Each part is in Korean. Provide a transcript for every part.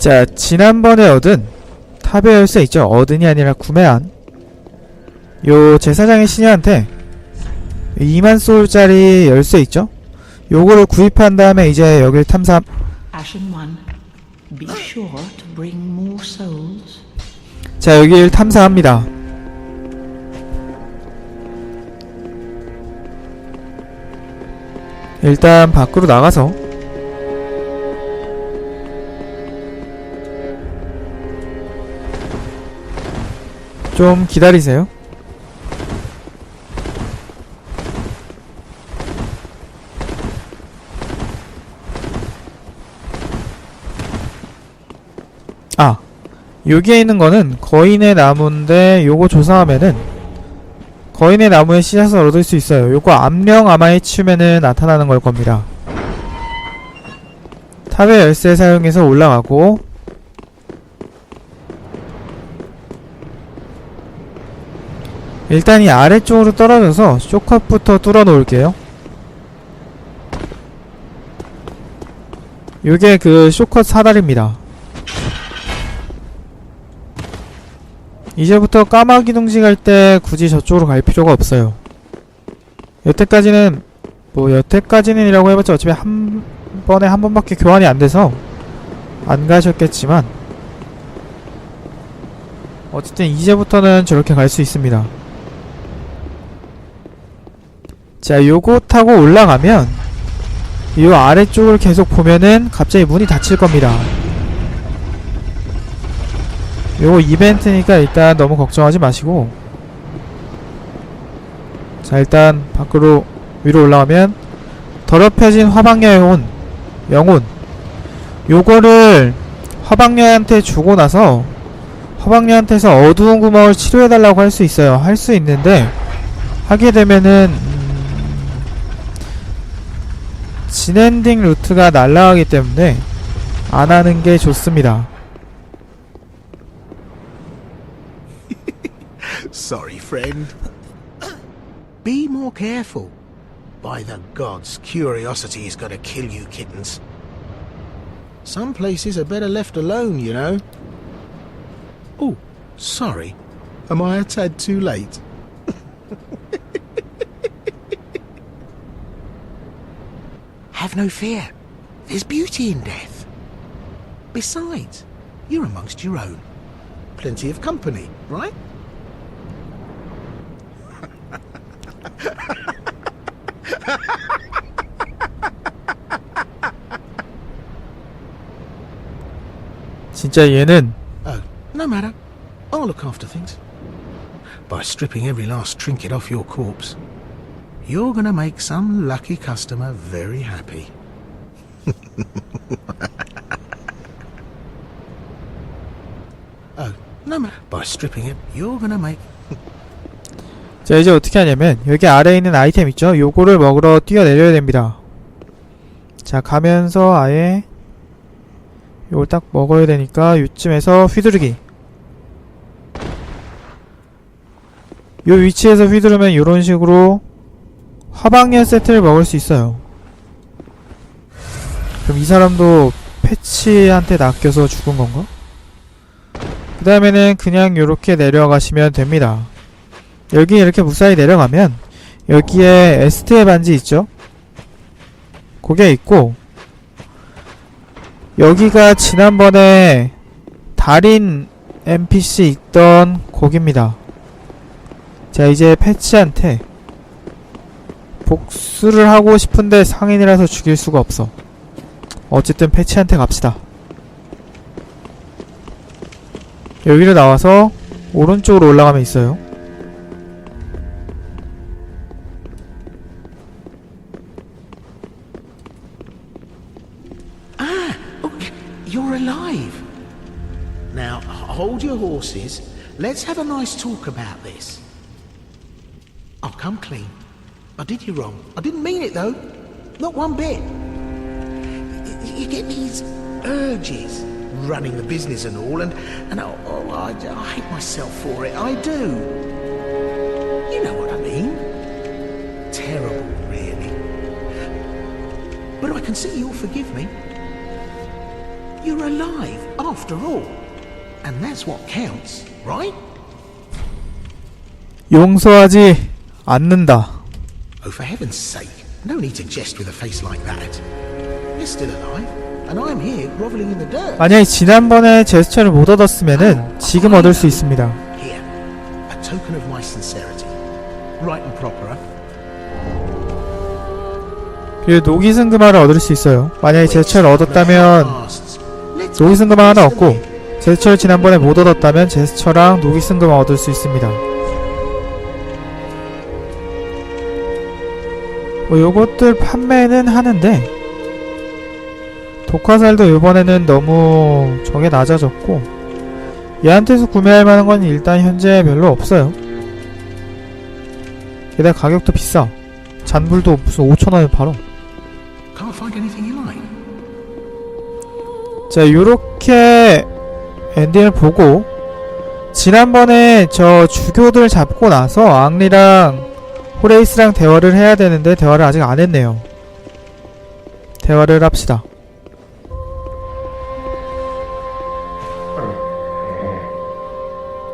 자, 지난번에 얻은 탑의 열쇠 있죠? 얻은이 아니라 구매한 요 제사장의 신녀한테 2만 소울짜리 열쇠 있죠? 요거를 구입한 다음에 이제 여길 탐사. 자, 여길 탐사합니다. 일단 밖으로 나가서 좀 기다리세요. 아, 여기에 있는 거는 거인의 나무인데 요거 조사하면은 거인의 나무의 씨앗을 얻을 수 있어요. 요거 암령 아마에 치면은 나타나는 걸 겁니다. 탑의 열쇠 사용해서 올라가고 일단 이 아래쪽으로 떨어져서 쇼컷부터 뚫어 놓을게요. 요게 그 쇼컷 사다리입니다. 이제부터 까마귀 둥지 갈 때 굳이 저쪽으로 갈 필요가 없어요. 여태까지는 뭐 여태까지는 이라고 해봤자 어차피 한 번에 한 번밖에 교환이 안 돼서 안 가셨겠지만 어쨌든 이제부터는 저렇게 갈 수 있습니다. 자, 요거 타고 올라가면 요 아래쪽을 계속 보면은 갑자기 문이 닫힐 겁니다. 요거 이벤트니까 일단 너무 걱정하지 마시고. 자 일단 밖으로 위로 올라가면 더럽혀진 화방녀의 혼 영혼. 요거를 화방녀한테 주고 나서 화방녀한테서 어두운 구멍을 치료해달라고 할 수 있어요. 할 수 있는데 하게 되면은 진엔딩 루트가 날라가기 때문에 안 하는 게 좋습니다 Sorry, friend. Be more careful. By the gods, curiosity is going to kill you kittens. Some places are better left alone, you know. Oh, sorry. Am I a tad too late? Have no fear. There's beauty in death. Besides, you're amongst your own. Plenty of company, right? 진짜 얘는 Oh, no matter. I'll look after things. By stripping every last trinket off your corpse, You're gonna make some lucky customer very happy. oh, no matter. By stripping it, you're gonna make. 자 이제 어떻게 하냐면 여기 아래에 있는 아이템 있죠? 요거를 먹으러 뛰어내려야 됩니다 자 가면서 아예 요걸 딱 먹어야 되니까 요쯤에서 휘두르기 요 위치에서 휘두르면 요런 식으로 화방열 세트를 먹을 수 있어요 그럼 이 사람도 패치한테 낚여서 죽은 건가? 그 다음에는 그냥 요렇게 내려가시면 됩니다 여기 이렇게 무사히 내려가면 여기에 에스트의 반지 있죠? 그게 있고 여기가 지난번에 달인 NPC 있던 곡입니다. 자 이제 패치한테 복수를 하고 싶은데 상인이라서 죽일 수가 없어. 어쨌든 패치한테 갑시다. 여기로 나와서 오른쪽으로 올라가면 있어요. Oh. Let's have a nice talk about this. I'll come clean. I did you wrong. I didn't mean it, though. Not one bit. Y- You get these urges, running the business and all, and, and oh, oh, I, I hate myself for it. I do. You know what I mean. Terrible, really. But I can see you'll forgive me. You're alive, after all. And that's what counts, right? 용서하지 않는다. Oh, for heaven's sake, no need to jest with a face like that. You're still alive, and I'm here grovelling in the dirt. 만약에 지난번에 제스처를 못 얻었으면은 지금 얻을 수 있습니다. Here, a token of my sincerity. Right and proper? 그리고 노기 승금화를 얻을 수 있어요. 만약에 제스처를 얻었다면 Let's 노기 승금화 하나 얻고 고 제스처를 지난번에 못 얻었다면 제스처랑 노기 승금화 얻을 수 있습니다. 뭐 요것들 판매는 하는데 독화살도 이번에는 너무 저게 낮아졌고 얘한테서 구매할 만한 건 일단 현재 별로 없어요. 게다가 가격도 비싸. 잔불도 무슨 5천원에 팔어. 자, 요렇게 엔딩을 보고 지난번에 저 주교들 잡고 나서 앙리랑 호레이스랑 대화를 해야 되는데 대화를 아직 안 했네요. 대화를 합시다.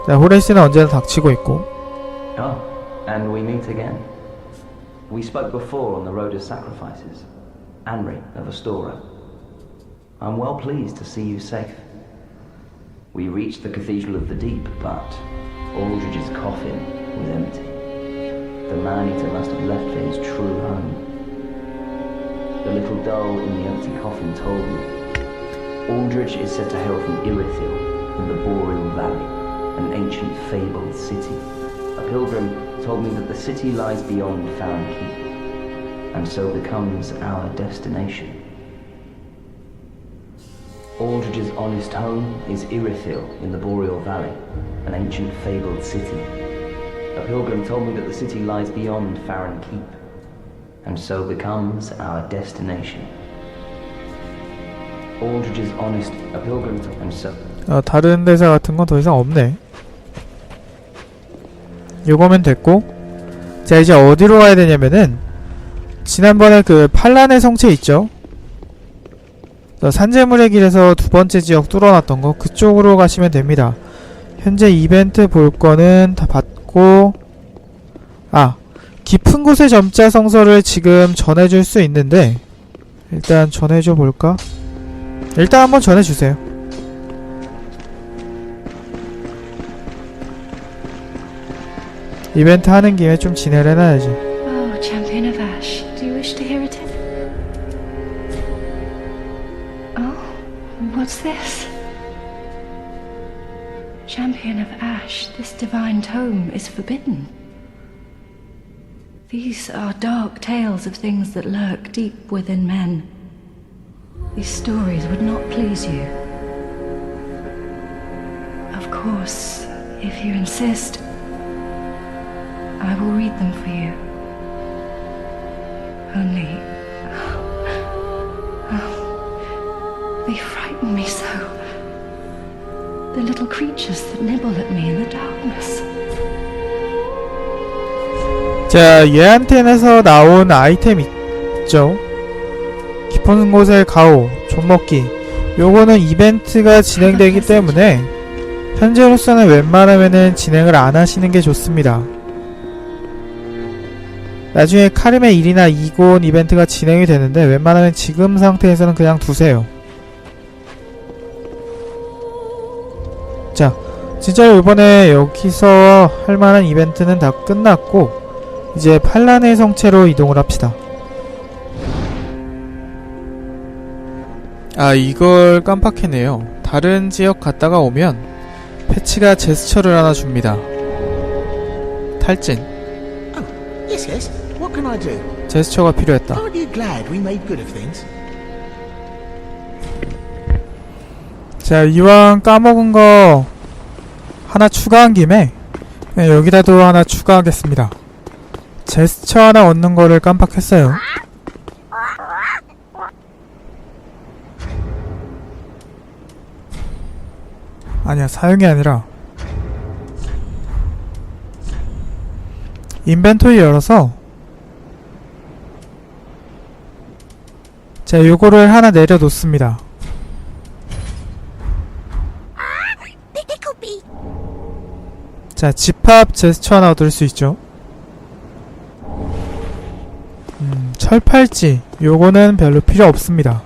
자, 호레이스는 언제나 닥치고 있고 Oh, and we meet again. We spoke before on the road of sacrifices. Anri of Astora. I'm well pleased to see you safe. We reached the Cathedral of the Deep, but Aldrich's coffin was empty. The man-eater must have left for his true home. The little doll in the empty coffin told me. Aldrich is said to hail from Irithil in the Boreal Valley, an ancient fabled city. A pilgrim told me that the city lies beyond Farron Keep, and so becomes our destination. Aldrich's honest home is Irithil in the Boreal Valley, an ancient fabled city. A pilgrim told me that the city lies beyond Farron Keep, and so becomes our destination. Aldrich's honest, a pilgrim, to- and so. 어, 다른 대사 같은 건 더 이상 없네. 요거면 됐고 자 이제 어디로 가야 되냐면은 지난번에 그 팔란의 성체 있죠? 자, 산재물의 길에서 두 번째 지역 뚫어놨던 거 그쪽으로 가시면 됩니다. 현재 이벤트 볼 거는 다 받고 아 깊은 곳의 점자 성서를 지금 전해줄 수 있는데 일단 전해줘 볼까? 일단 한번 전해주세요. 이벤트 하는 김에 좀 진행을 해놔야지. Oh, Champion of Champion of Ash, this divine tome is forbidden. These are dark tales of things that lurk deep within men. These stories would not please you. Of course, if you insist, I will read them for you. Only. Oh, they frighten me so. The little creatures that nibble at me in the darkness. 자, 얘한테서 나온 아이템 있죠? 깊은 곳의 가오, 존먹기. 요거는 이벤트가 진행되기 때문에 현재로서는 웬만하면은 진행을 안 하시는 게 좋습니다. 나중에 카림의 1이나 2곤 이벤트가 진행이 되는데 웬만하면 지금 상태에서는 그냥 두세요. 자, 진짜로 이번에 여기서 할 만한 이벤트는 다 끝났고 이제 팔란의 성체로 이동을 합시다. 아 이걸 깜빡했네요. 다른 지역 갔다가 오면 패치가 제스처를 하나 줍니다. 탈진. Do? 제스처가 필요했다. 자 이왕 까먹은 거 하나 추가한 김에 네, 여기다도 하나 추가하겠습니다. 제스처 하나 얻는 거를 깜빡했어요. 아니야 사용이 아니라 인벤토리 열어서 자 요거를 하나 내려놓습니다. 자, 집합 제스처 하나 얻을 수 있죠. 음, 철팔찌. 요거는 별로 필요 없습니다.